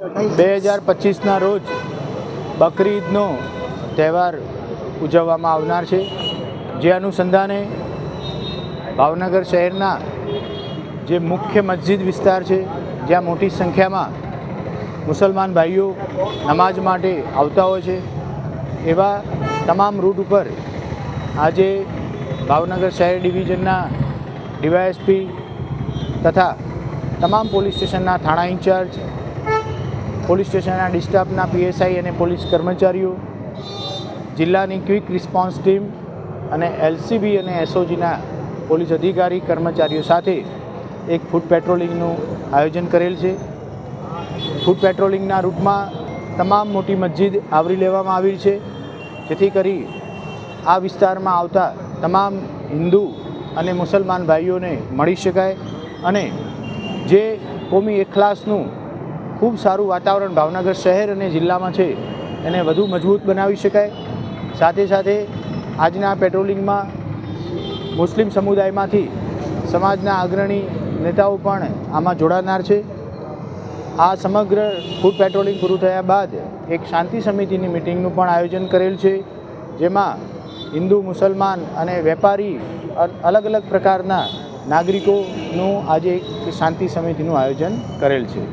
બે હજાર પચીસના રોજ બકરી ઈદનો તહેવાર ઉજવવામાં આવનાર છે. જે અનુસંધાને ભાવનગર શહેરના જે મુખ્ય મસ્જિદ વિસ્તાર છે, જ્યાં મોટી સંખ્યામાં મુસલમાન ભાઈઓ નમાજ માટે આવતા હોય છે, એવા તમામ રૂટ ઉપર આજે ભાવનગર શહેર ડિવિઝનના ડીવાયએસપી તથા તમામ પોલીસ સ્ટેશનના થાણા ઇન્ચાર્જ પોલીસ સ્ટેશનના ડિસ્ટાફના પીએસઆઈ અને પોલીસ કર્મચારીઓ, જિલ્લાની ક્વિક રિસ્પોન્સ ટીમ અને એલસીબી અને એસઓજીના પોલીસ અધિકારી કર્મચારીઓ સાથે એક ફૂડ પેટ્રોલિંગનું આયોજન કરેલ છે. ફૂડ પેટ્રોલિંગના રૂટમાં તમામ મોટી મસ્જિદ આવરી લેવામાં આવી છે. જેથી કરી આ વિસ્તારમાં આવતા તમામ હિન્દુ અને મુસલમાન ભાઈઓને મળી શકાય અને જે કોમી એખલાસનું ખૂબ સારું વાતાવરણ ભાવનગર શહેર અને જિલ્લામાં છે. એને વધુ મજબૂત બનાવી શકાય. સાથે સાથે આજના પેટ્રોલિંગમાં મુસ્લિમ સમુદાયમાંથી સમાજના અગ્રણી નેતાઓ પણ આમાં જોડાનાર છે. આ સમગ્ર ફૂડ પેટ્રોલિંગ પૂરું થયા બાદ એક શાંતિ સમિતિની મિટિંગનું પણ આયોજન કરેલ છે, જેમાં હિન્દુ, મુસલમાન અને વેપારી અલગ અલગ પ્રકારના નાગરિકોનું આજે એક શાંતિ સમિતિનું આયોજન કરેલ છે.